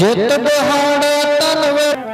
ਜਿਤ ਬਿਹਾੜੇ ਤਨ ਵਿੱਚ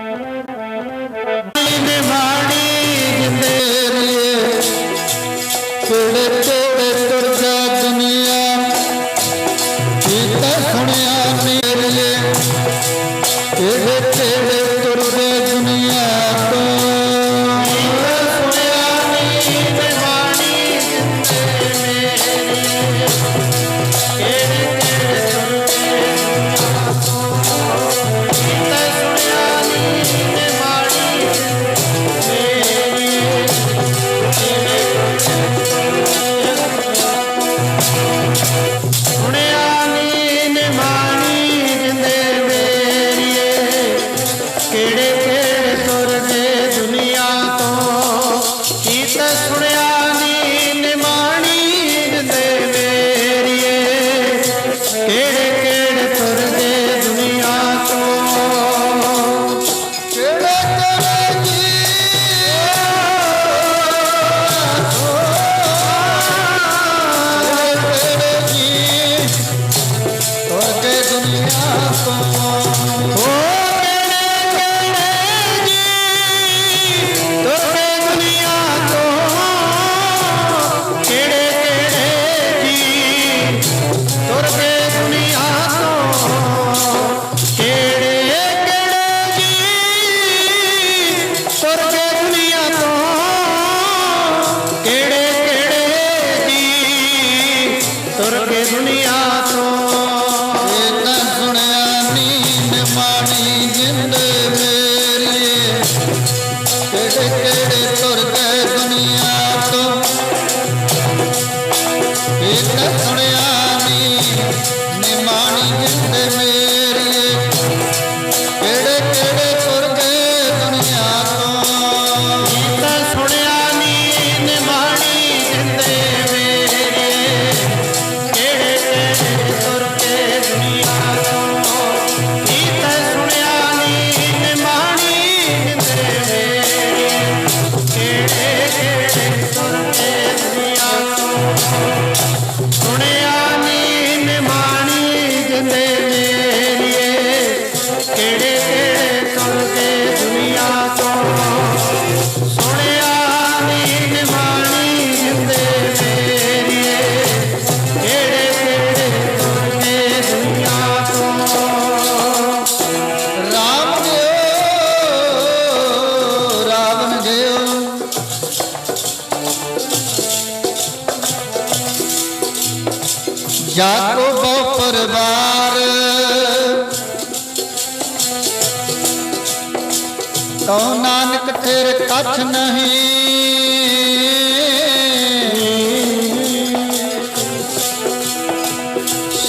Tune in there. ਯਾਕੂਬ ਪਰਵਾਰ। ਤੋ ਨਾਨਕ ਤੇਰੇ ਕੱਛ ਨਹੀਂ।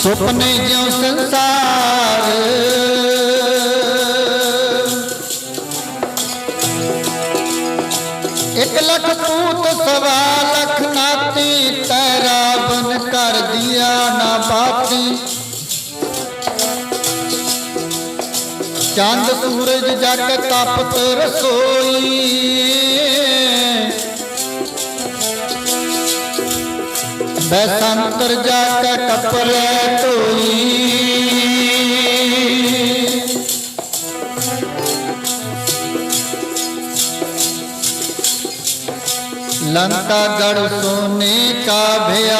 ਸੁਪਨੇ ਜਿਉ ਸੰਸਾਰ ਚੰਦ ਸੂਰਜ ਜਗ ਤਪਤ ਰਸੋਈ। ਬੈਸੰਤਰ ਜਾ ਕੇ ਕਪੜੇ ਧੋਈ ਲੰਕਾ ਗੜ ਸੋਨੇ ਕਾ ਭਿਆ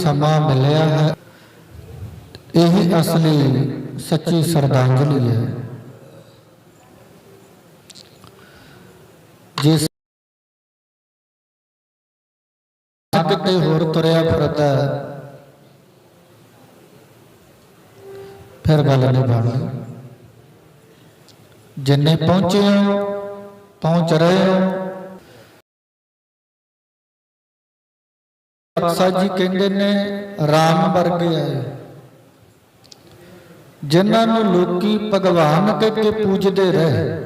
ਸਮਾਂ ਮਿਲਿਆ ਹੈ। ਇਹ ਅਸਲੀ ਸੱਚੀ ਸਰਦਾਂਜਲੀ ਹੈ। ਜਿਸ ਕਿਤੇ ਹੋਰ ਤੁਰਿਆ ਫਿਰਦਾ ਫਿਰ ਗੱਲ ਨਹੀਂ ਬਣਨੀ ਜਿੰਨੇ ਪਹੁੰਚੇ ਹੋ, ਪਹੁੰਚ ਰਹੇ ਹੋ ਅਕਸਾ ਜੀ ਕਹਿੰਦੇ ਨੇ, ਰਾਮ ਵਰਗੇ ਆਏ ਜਿਨ੍ਹਾਂ ਨੂੰ ਲੋਕੀ ਭਗਵਾਨ ਕਹਿ ਕੇ ਪੂਜਦੇ ਰਹੇ।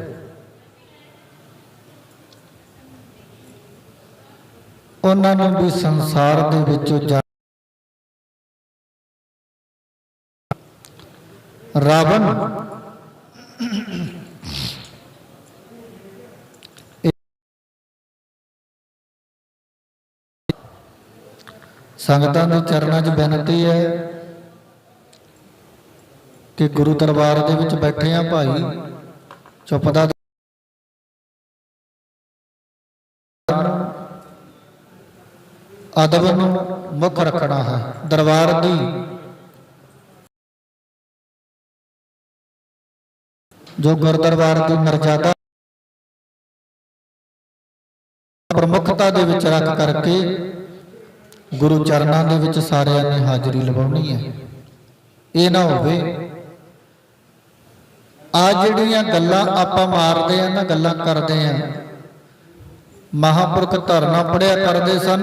ਉਹਨਾਂ ਨੂੰ ਵੀ ਸੰਸਾਰ ਦੇ ਵਿੱਚੋਂ ਜਾ ਰਾਵਣ ਸੰਗਤਾਂ ਦੇ ਚਰਨਾਂ 'ਚ ਬੇਨਤੀ ਹੈ ਕਿ ਗੁਰੂ ਦਰਬਾਰ ਦੇ ਵਿੱਚ ਬੈਠੇ ਆ ਭਾਈ। ਚੁੱਪਦਾ ਅਦਬ ਨੂੰ ਮੁੱਖ ਰੱਖਣਾ ਹੈ ਦਰਬਾਰ ਦੀ। ਜੋ ਗੁਰਦਰਬਾਰ ਦੀ ਮਰਜ਼ਾਦਾ ਪ੍ਰਮੁੱਖਤਾ ਦੇ ਵਿੱਚ ਰੱਖ ਕਰਕੇ ਗੁਰੂ ਚਰਨਾਂ ਦੇ ਵਿੱਚ ਸਾਰਿਆਂ ਨੇ ਹਾਜ਼ਰੀ ਲਵਾਉਣੀ ਹੈ। ਇਹ ਨਾ ਹੋਵੇ ਆ ਜਿਹੜੀਆਂ ਗੱਲਾਂ ਆਪਾਂ ਮਾਰਦੇ ਆ ਨਾ ਗੱਲਾਂ ਕਰਦੇ ਆ ਮਹਾਪੁਰਖ ਧਰਨਾ ਪੜਿਆ ਕਰਦੇ ਸਨ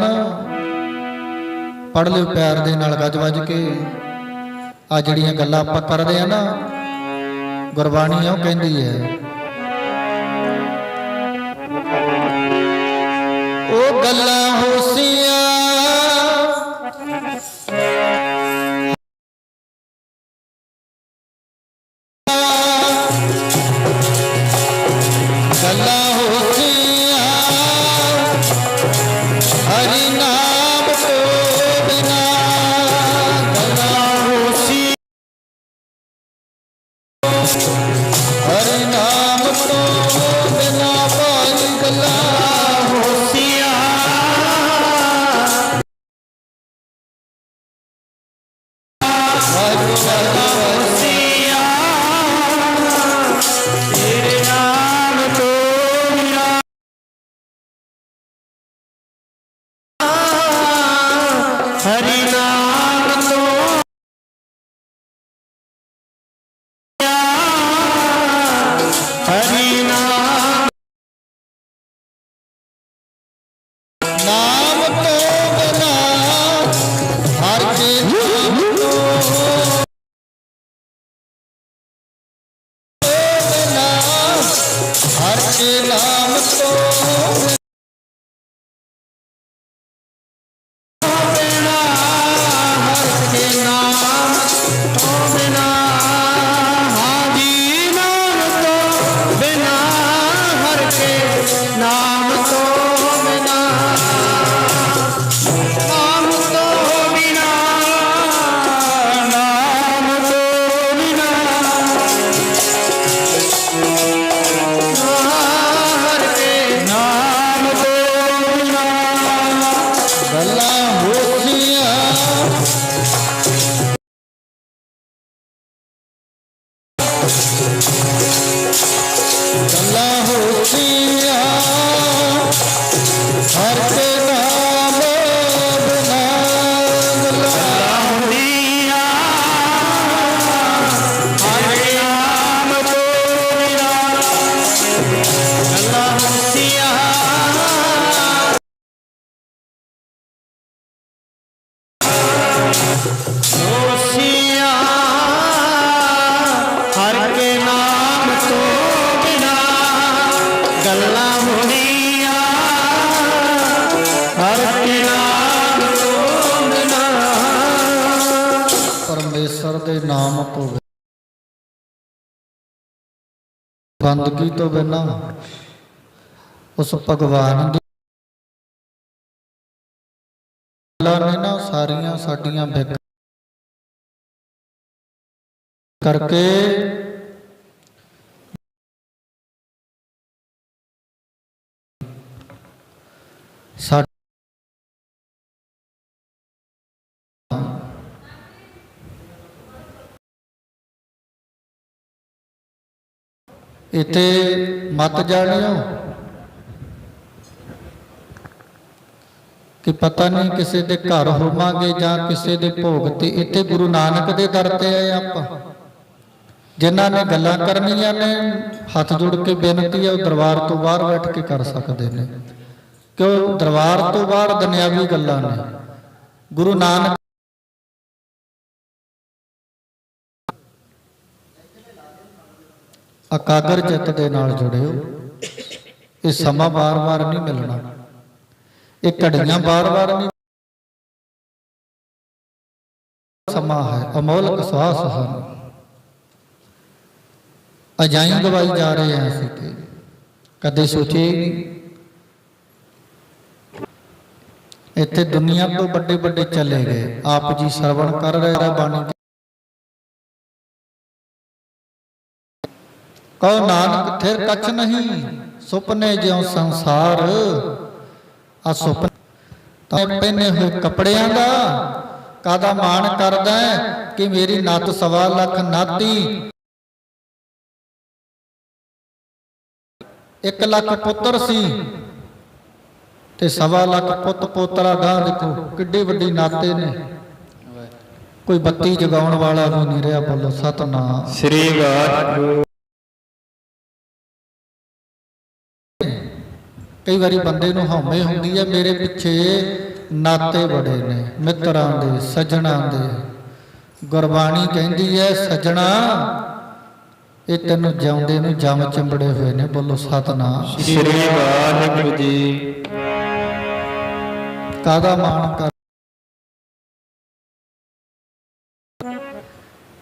ਪੜ ਲਿਓ ਪਿਆਰ ਦੇ ਨਾਲ ਗੱਜ ਵੱਜ ਕੇ। ਆ ਜਿਹੜੀਆਂ ਗੱਲਾਂ ਆਪਾਂ ਕਰਦੇ ਆ ਨਾ, ਗੁਰਬਾਣੀ ਉਹ ਕਹਿੰਦੀ ਹੈ, ਉਹ ਗੱਲਾਂ ਭਾਈ ਹਰ ਕੇ ਨਾਮ ਤੋਂ ਗੱਲਾਂ ਹੋਸੀਆਂ ਬੰਦਗੀ ਤੋਂ ਬਿਨਾ ਉਸ ਭਗਵਾਨ ਦੀ ਅੱਲਾ ਨੇ ਨਾ ਸਾਰੀਆਂ ਸਾਡੀਆਂ ਬਿਕ ਕਰਕੇ ਸਾਡੇ ਇੱਥੇ ਮਤ ਜਾਣਿਓ ਕਿ ਪਤਾ ਨਹੀਂ ਕਿਸੇ ਦੇ ਘਰ ਹੋਵਾਂਗੇ ਜਾਂ ਕਿਸੇ ਦੇ ਭੋਗ ਤੇ ਇੱਥੇ ਗੁਰੂ ਨਾਨਕ ਦੇ ਦਰ ਤੇ ਆਏ ਆਪਾਂ। ਜਿਨ੍ਹਾਂ ਨੇ ਗੱਲਾਂ ਕਰਨੀਆਂ ਨੇ, ਹੱਥ ਜੋੜ ਕੇ ਬੇਨਤੀ ਹੈ ਉਹ ਦਰਬਾਰ ਤੋਂ ਬਾਹਰ ਬੈਠ ਕੇ ਕਰ ਸਕਦੇ ਨੇ। ਕਿਉਂ? ਦਰਬਾਰ ਤੋਂ ਬਾਹਰ ਦੁਨਿਆਵੀ ਗੱਲਾਂ ਨੇ। ਗੁਰੂ ਨਾਨਕ ਅਕਾਗਰ ਚਿੱਤ ਦੇ ਨਾਲ ਜੁੜਿਓ। ਇਹ ਸਮਾਂ ਬਾਰ ਵਾਰ ਨਹੀਂ ਮਿਲਣਾ। ਇਹ ਘੜੀਆਂ ਵਾਰ-ਵਾਰ ਨਹੀਂ ਸਮਾਂ ਹੈ, ਅਮੋਲਕ ਸਵਾਸ ਹਨ। ਅਜਾਈ ਗਵਾਈ ਜਾ ਰਹੇ ਹਾਂ ਅਸੀਂ ਤੇ, ਕਦੇ ਸੋਚੇ ਇੱਥੇ ਦੁਨੀਆ ਤੋਂ ਵੱਡੇ ਵੱਡੇ ਚਲੇ ਗਏ, ਆਪ ਜੀ ਸਰਵਣ ਕਰ ਰਹੇ ਆ ਬਾਣੀ ਕਹੋ ਨਾਨਕ ਥਿਰ ਕੱਛ ਨਹੀਂ, ਸੁਪਨੇ ਜਿਉ ਸੰਸਾਰ। ਆ ਸੁਪਨੇ ਤਾਂ ਪਹਿਨੇ ਹੋਏ ਕੱਪੜਿਆਂ ਦਾ ਕਾਦਾ ਮਾਣ ਕਰਦਾ ਕਿ ਮੇਰੀ ਨੱਤ ਸਵਾ ਲੱਖ ਨਾਤੀ। ਇੱਕ ਲੱਖ ਪੁੱਤਰ ਸੀ ਤੇ ਸਵਾ ਲੱਖ ਪੁੱਤ ਪੋਤਰਾ ਗਾਂ ਦੇਖੋ, ਕਿੱਡੀ ਵੱਡੀ ਨਾਤੇ ਨੇ। ਕੋਈ ਬੱਤੀ ਜਗਾਉਣ ਵਾਲਾ ਵੀ ਨਹੀਂ ਰਿਹਾ ਬੋਲੋ, ਸਤਨਾਮ। ਸ੍ਰੀ ਵਾਹਿਗੁਰੂ। ਕਈ ਵਾਰੀ ਬੰਦੇ ਨੂੰ ਹਉਮੈ ਹੁੰਦੀ ਹੈ ਮੇਰੇ ਪਿੱਛੇ ਨਾਤੇ ਬੜੇ ਨੇ ਮਿੱਤਰਾਂ ਦੇ ਸੱਜਣਾ ਦੇ। ਗੁਰਬਾਣੀ ਕਹਿੰਦੀ ਹੈ ਸੱਜਣਾ ਇਹ ਤੈਨੂੰ ਜਿਉਂਦੇ ਨੂੰ ਜਮ ਚੰਬੜੇ ਹੋਏ ਨੇ ਬੋਲੋ ਸਤਨਾਮ। ਸ੍ਰੀ ਵਾਹਿਗੁਰੂ ਜੀ। ਕਾਦਾ ਮਾਣ ਕਰ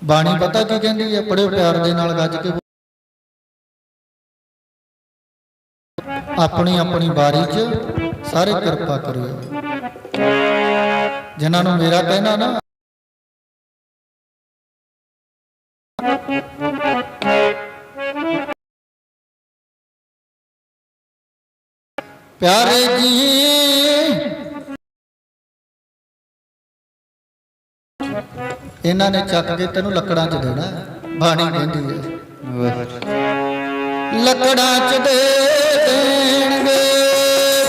ਬਾਣੀ ਪਤਾ ਕੀ ਕਹਿੰਦੀ ਹੈ ਪੜਿਓ ਪਿਆਰ ਦੇ ਨਾਲ ਗੱਜ ਕੇ ਆਪਣੀ ਆਪਣੀ ਬਾਰੀ 'ਚ ਸਾਰੇ ਕਿਰਪਾ ਕਰਿਓ। ਜਿਨ੍ਹਾਂ ਨੂੰ ਮੇਰਾ ਕਹਿਣਾ ਨਾ। ਪਿਆਰੇ ਜੀ। ਇਹਨਾਂ ਨੇ ਚੱਕ ਕੇ ਤੈਨੂੰ ਲੱਕੜਾਂ 'ਚ ਦੇਣਾ। ਬਾਣੀ ਕਹਿੰਦੀ ਹੈ। ਲੱਕੜਾਂ 'ਚ ਦੇ ਦੇਣਗੇ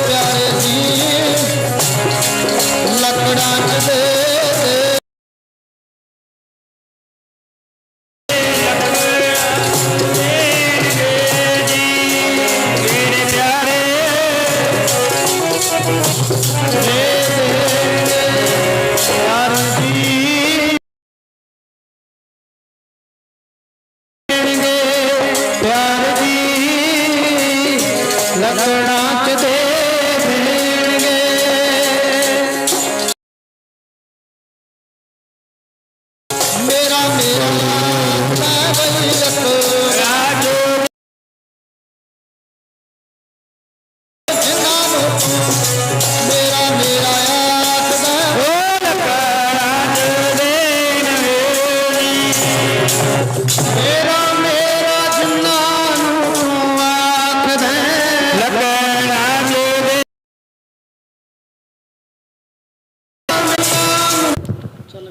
ਪਿਆਰੇ ਜੀ। ਲੱਕੜਾਂ 'ਚ ਦੇ ਲਗਣਾ ਚ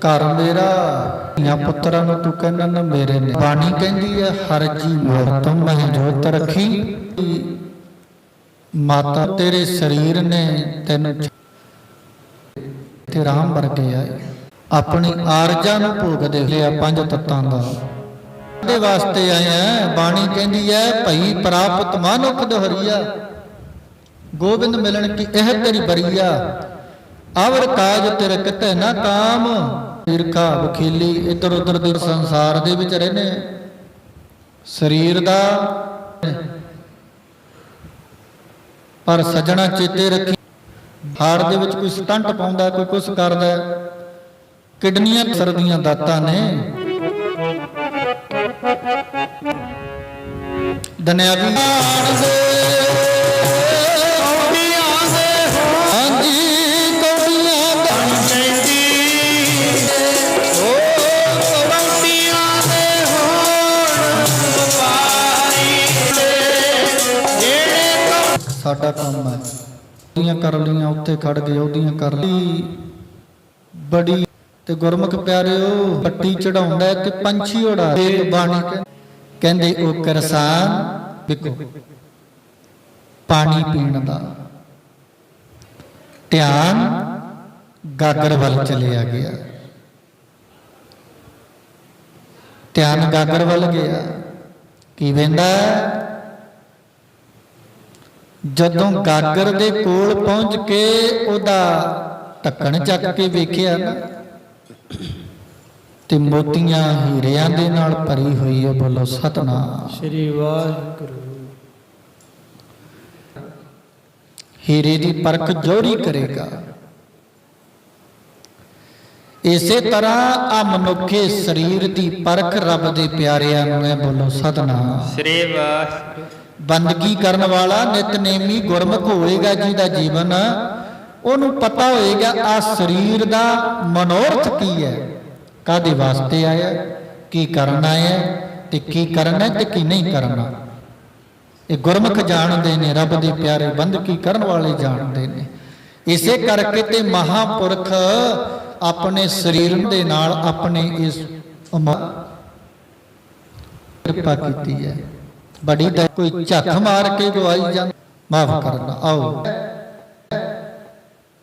ਘਰ ਮੇਰਾ, ਧੀਆਂ ਪੁੱਤਰਾਂ ਨੂੰ ਤੂੰ ਕਹਿੰਦਾ ਨਾ ਮੇਰੇ ਨੇ। ਬਾਣੀ ਕਹਿੰਦੀ ਹੈ, ਹਰ ਜੀ ਮੋਤਮ ਮਹਿ ਜੋਤ ਰੱਖੀ। ਮਾਤਾ ਤੇਰੇ ਸਰੀਰ ਨੇ ਤੈਨੂੰ ਤੇ ਰਾਮ ਵਰਗੇ ਆਏ। ਆਪਣੀ ਆਰਜਾ ਨੂੰ ਭੋਗਦੇ ਲਿਆ ਪੰਜ ਤੱਤਾਂ ਦਾ। ਦੇ ਵਾਸਤੇ ਆਇਆ ਬਾਣੀ ਕਹਿੰਦੀ ਹੈ, ਭਈ ਪ੍ਰਾਪਤ ਮਾਨੁਖ ਦੁਹਰੀਆ ਗੋਬਿੰਦ ਮਿਲਣ ਕੀ ਇਹ ਤੇਰੀ ਬਰੀਆ। ਅਵਰ ਕਾਜ ਤੇਰੇ ਕਿਤੇ ਨਾ ਕਾਮ। ਈਰਖਾ ਵਖੀਲੀ ਇਧਰ ਉਧਰ ਦੇ ਸੰਸਾਰ ਦੇ ਵਿੱਚ ਰਹਿੰਦੇ ਸਰੀਰ ਦਾ ਪਰ ਸਜਣਾ ਚੇਤੇ ਰੱਖੀ। ਹਾਰ ਦੇ ਵਿੱਚ ਕੋਈ ਸਟੰਟ ਪਾਉਂਦਾ, ਕੋਈ ਕੁਛ ਕਰਦਾ। ਹੈ। ਕਿਡਨੀਆਂ ਸਰਦੀਆਂ ਦਾਤਾਂ ਨੇ। ਦੁਨਿਆਵੀ ਮਾਣ ਦੇ ਸਾਡਾ ਕੰਮ ਹੈ। ਉਹਦੀਆਂ ਕਰ ਲਈਆਂ, ਉੱਥੇ ਖੜ ਗਏ, ਉਹਦੀਆਂ ਕਰ ਲਈ ਬੜੀ ਤੇ ਗੁਰਮੁਖ ਪਿਆਰਿਓ, ਪੱਟੀ ਚੜਾਉਂਦਾ ਤੇ ਪੰਛੀ ਉਡਾ ਤੇ ਬਾਣੀ ਕਹਿੰਦੇ ਉਹ ਕਿਰਸਾਨ ਦੇਖੋ ਪਾਣੀ ਪੀਣ ਦਾ। ਧਿਆਨ ਗਾਗਰ ਵੱਲ ਚਲਿਆ ਗਿਆ। ਧਿਆਨ ਗਾਗਰ ਵੱਲ ਗਿਆ। ਕੀ ਵੇਂਦਾ? ਜਦੋਂ ਗਾਗਰ ਦੇ ਕੋਲ ਪਹੁੰਚ ਕੇ ਉਹਦਾ ਢੱਕਣ ਚੱਕ ਕੇ ਵੇਖਿਆ ਨਾ ਤੇ ਮੋਤੀਆਂ ਹੀਰਿਆਂ ਦੇ ਨਾਲ ਭਰੀ ਹੋਈ ਹੈ ਬੋਲੋ ਸਤਨਾਮ। ਸ੍ਰੀ ਵਾਹਿਗੁਰੂ। ਹੀਰੇ ਦੀ ਪਰਖ ਜੋਰੀ ਕਰੇਗਾ। ਇਸੇ ਤਰ੍ਹਾਂ ਆ ਮਨੁੱਖੇ ਸਰੀਰ ਦੀ ਪਰਖ ਰੱਬ ਦੇ ਪਿਆਰਿਆਂ ਨੂੰ ਹੈ ਬੋਲੋ ਸਤਨਾਮ। ਸ੍ਰੀ ਵਾਹਿਗੁਰੂ। ਬੰਦਗੀ ਕਰਨ ਵਾਲਾ ਨਿਤਨੇਮੀ ਗੁਰਮੁਖ ਹੋਏਗਾ ਜਿਹਦਾ ਜੀਵਨ ਉਹਨੂੰ ਪਤਾ ਹੋਏਗਾ ਆ ਸਰੀਰ ਦਾ ਮਨੋਰਥ ਕੀ ਹੈ? ਕਾਦੇ ਵਾਸਤੇ ਆਇਆ? ਕੀ ਕਰਨ ਹੈ? ਤੇ ਕੀ ਕਰਨਾ ਹੈ ਤੇ ਕੀ ਨਹੀਂ ਕਰਨਾ? ਇਹ ਗੁਰਮੁਖ ਜਾਣਦੇ ਨੇ, ਰੱਬ ਦੇ ਪਿਆਰੇ ਬੰਦਗੀ ਕਰਨ ਵਾਲੇ ਜਾਣਦੇ ਨੇ। ਇਸੇ ਕਰਕੇ ਤੇ ਮਹਾਪੁਰਖ ਆਪਣੇ ਸਰੀਰ ਦੇ ਨਾਲ ਆਪਣੇ ਇਸ ਕਿਰਪਾ ਕੀਤੀ ਹੈ। ਬੜੀ ਦਾ ਕੋਈ ਝੱਖ ਮਾਰ ਕੇ ਗਵਾਈ ਜਾਂ ਮਾਫ ਕਰਨਾ, ਆਓ।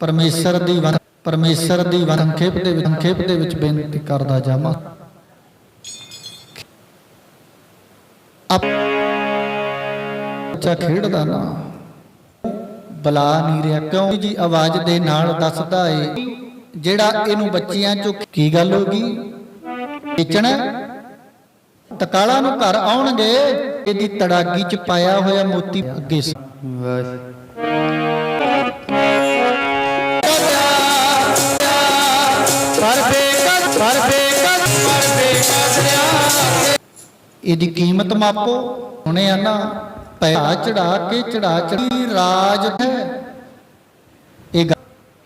ਪਰਮੇਸ਼ਰ ਦੀ ਪਰਮੇਸ਼ਰ ਦੀ ਸੰਖੇਪ ਦੇ ਵਿੱਚ, ਸੰਖੇਪ ਦੇ ਵਿੱਚ ਬੇਨਤੀ ਕਰਦਾ ਜਾਵਾਂ। ਆਪ ਬੱਚਾ ਖੇਡਦਾ ਨਾ, ਬਲਾ ਨਹੀਂ ਰਿਹਾ, ਕਿਉਂ ਜੀ ਆਵਾਜ਼ ਦੇ ਨਾਲ ਦੱਸਦਾ ਏ, ਜਿਹੜਾ ਇਹਨੂੰ ਬੱਚਿਆਂ ਚੋਂ ਕੀ ਗੱਲ ਹੋ ਗਈ? ਵੇਚਣਾ ਤਕਾਲਾ ਨੂੰ ਘਰ ਆਉਣਗੇ। ਇਹਦੀ ਤੜਾਗੀ ਚ ਪਾਇਆ ਹੋਇਆ ਮੋਤੀ ਅੱਗੇ ਸੀ। ਇਹਦੀ ਕੀਮਤ ਮਾਪੋ, ਹੁਣੇ ਆ ਨਾ, ਪੈਸਾ ਚੜਾ ਕੇ ਚੜਾ ਚੜੀ ਰਾਜ ਹੈ। ਇਹ ਗੱਲ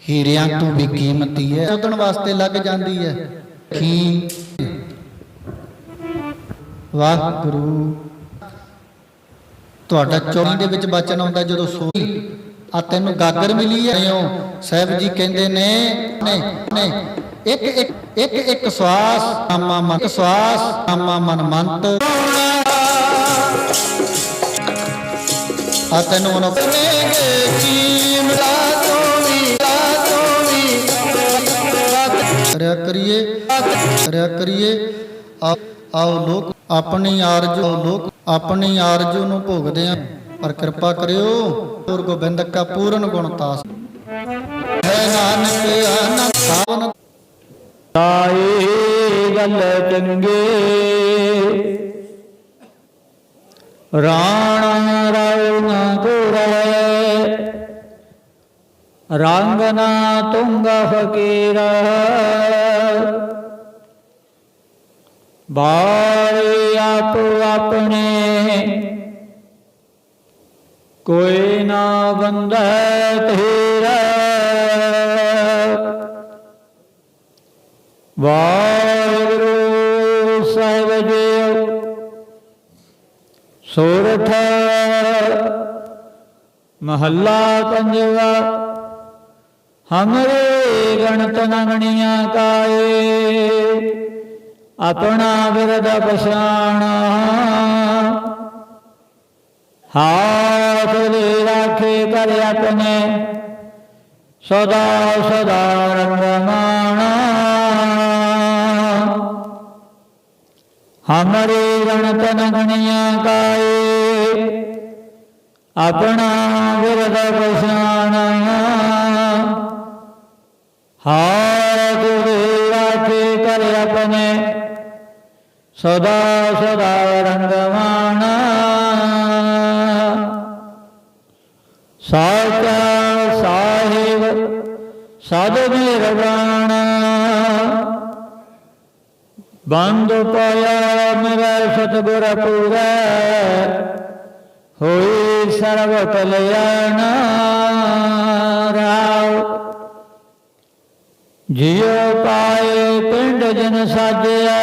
ਹੀਰਿਆਂ ਤੋਂ ਵੀ ਕੀਮਤੀ ਹੈ ਉਦਣ ਵਾਸਤੇ ਲੱਗ ਜਾਂਦੀ ਹੈ। ਕੀ ਵਾਹਿਗੁਰੂ। ਤੁਹਾਡਾ ਚੌਣੀ ਦੇ ਵਿੱਚ ਬਚਨ ਆਉਂਦਾ ਜਦੋਂ ਸੋਈ, ਆ ਤੈਨੂੰ ਗਾਗਰ ਮਿਲੀ ਹੈ? ਸਾਹਿਬ ਜੀ ਕਹਿੰਦੇ ਨੇ ਨੇ ਇੱਕ ਇੱਕ ਇੱਕ ਇੱਕ ਸਵਾਸ ਆਮਾ ਮਨ ਸਵਾਸ ਆਮਾ ਮਨ ਮੰਤ। ਆ ਤੈਨੂੰ ਮਨੋ ਕਰਿਆ ਕਰੀਏ ਕਰਿਆ ਕਰੀਏ। ਆਓ ਲੋਕ, ਆਪਣੀ ਆਰਜੂ ਲੋਕ। ਆਪਣੀ ਆਰਜੂ ਨੂੰ ਭੋਗਦੇ ਆ। ਪਰ ਕਿਰਪਾ ਕਰਿਓ, ਗੁਰ ਗੋਬਿੰਦ ਕਾ ਪੂਰਨ ਗੁਣ ਤਾਸ। ਹੈ ਨਾਨਕ ਆਨੰਦ ਸਾਵਨ। ਤਾਏ ਗੱਲ ਚੰਗੇ। ਰਾਣਾ ਰਾਉ ਨਾ ਕੋਰੇ। ਰੰਗ ਨਾ ਤੁੰਗ ਫਕੀਰ। ਬਾਰੇ ਆਪ ਆਪਣੇ। ਕੋਈ ਨਾ ਬੰਦਾ ਤੇਰਾ। ਵਾਹਿਗੁਰੂ ਸਾਹਿਬ ਜੀ ਸੋਰਠ ਮਹੱਲਾ ਪੰਜਵਾ, ਹਮਰੇ ਗਣਤ ਨਗਣੀਆਂ ਕਾਏ। ਆਪਣਾ ਬਿਰਦ ਪਛਾਣਾ। ਹਾਥ ਦੇ ਰਾਖੇ ਕਰ ਆਪਣੇ, ਸਦਾ ਸਦਾ ਰੰਗਮਾਣਾ। ਹਮਰੇ ਗਣਤ ਨਗਣੀਆਂ ਕਾਏ, ਆਪਣਾ ਵਿਰਦ ਪਛਾਣਾ। ਹਾਥ ਦੇ ਰਾਖੇ ਕਰ ਆਪਣੇ ਸਦਾ ਸਦਾ ਰੰਗਵਾਣਾ। ਸਾਚਾ ਸਾਹਿਬ, ਸਦ ਮਿਹਰਬਾਨਾ ਬੰਦ ਪਾਇਆ ਮੇਰਾ ਸਤਗੁਰ ਪੂਰਾ, ਹੋਈ ਸਰਬ ਕਲਿਆਣ ਰਾਉ, ਜਿਉ ਪਾਏ ਪਿੰਡ ਜਨ ਸਾਜਿਆ।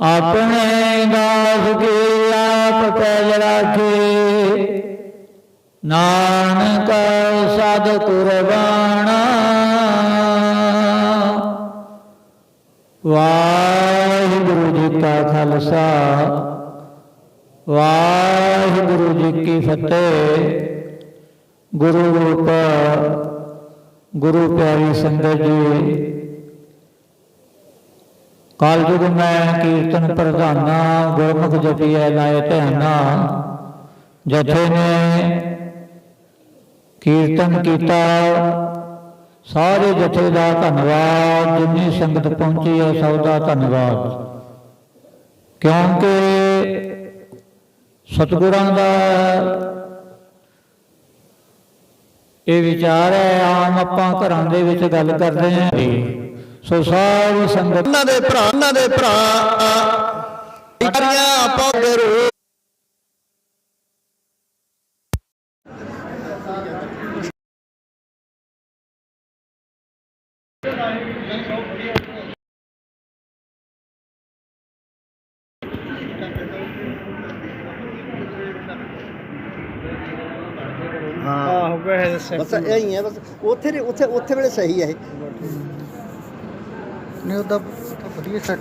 ਆਪਣੇ ਦਾਸ ਕੀ ਆਪ ਪੈਜ ਰਾਖੇ? ਨਾਨਕ ਸਦ ਕੁਰਬਾਨਾ। ਵਾਹਿਗੁਰੂ ਜੀ ਕਾ ਖਾਲਸਾ। ਵਾਹਿਗੁਰੂ ਜੀ ਕੀ ਫਤਿਹ। ਗੁਰੂ ਰੂਪ, ਗੁਰੂ ਪਿਆਰੀ ਸੰਗਤ ਜੀ ਕਾਲਯੁਗ ਮੈਂ ਕੀਰਤਨ ਪ੍ਰਧਾਨਾ, ਗੁਰਮੁਖ ਜਪੀਐ ਲਾਇ ਧਿਆਨਾ। ਜਥੇ ਨੇ ਕੀਰਤਨ ਕੀਤਾ, ਸਾਰੇ ਜਥੇ ਦਾ ਧੰਨਵਾਦ, ਜਿੰਨੀ ਸੰਗਤ ਪਹੁੰਚੀ ਹੈ ਸਭ ਦਾ ਧੰਨਵਾਦ। ਕਿਉਂਕਿ ਸਤਿਗੁਰਾਂ ਦਾ ਇਹ ਵਿਚਾਰ ਹੈ, ਆਮ ਆਪਾਂ ਘਰਾਂ ਦੇ ਵਿੱਚ ਗੱਲ ਕਰਦੇ ਹਾਂ। ਸੋ ਸਾਰੀ ਸੰਗਤ। ਉਹਨਾਂ ਦੇ ਭਰਾ ਉਹਨਾਂ ਦੇ ਭਰਾ। ਇਕਾਰੀਆਂ ਪੌਗਰੂ ਹਾਂ। ਆਹੋ ਵੈਸੇ ਬਸ ਇਹ ਹੀ ਹੈ ਬਸ ਉੱਥੇ ਦੇ- ਉੱਥੇ ਉੱਥੇ ਵੇਲੇ ਸਹੀ ਹੈ ਇਹ। ਨਹੀਂ ਉਹਦਾ ਵਧੀਆ ਸੈੱਟ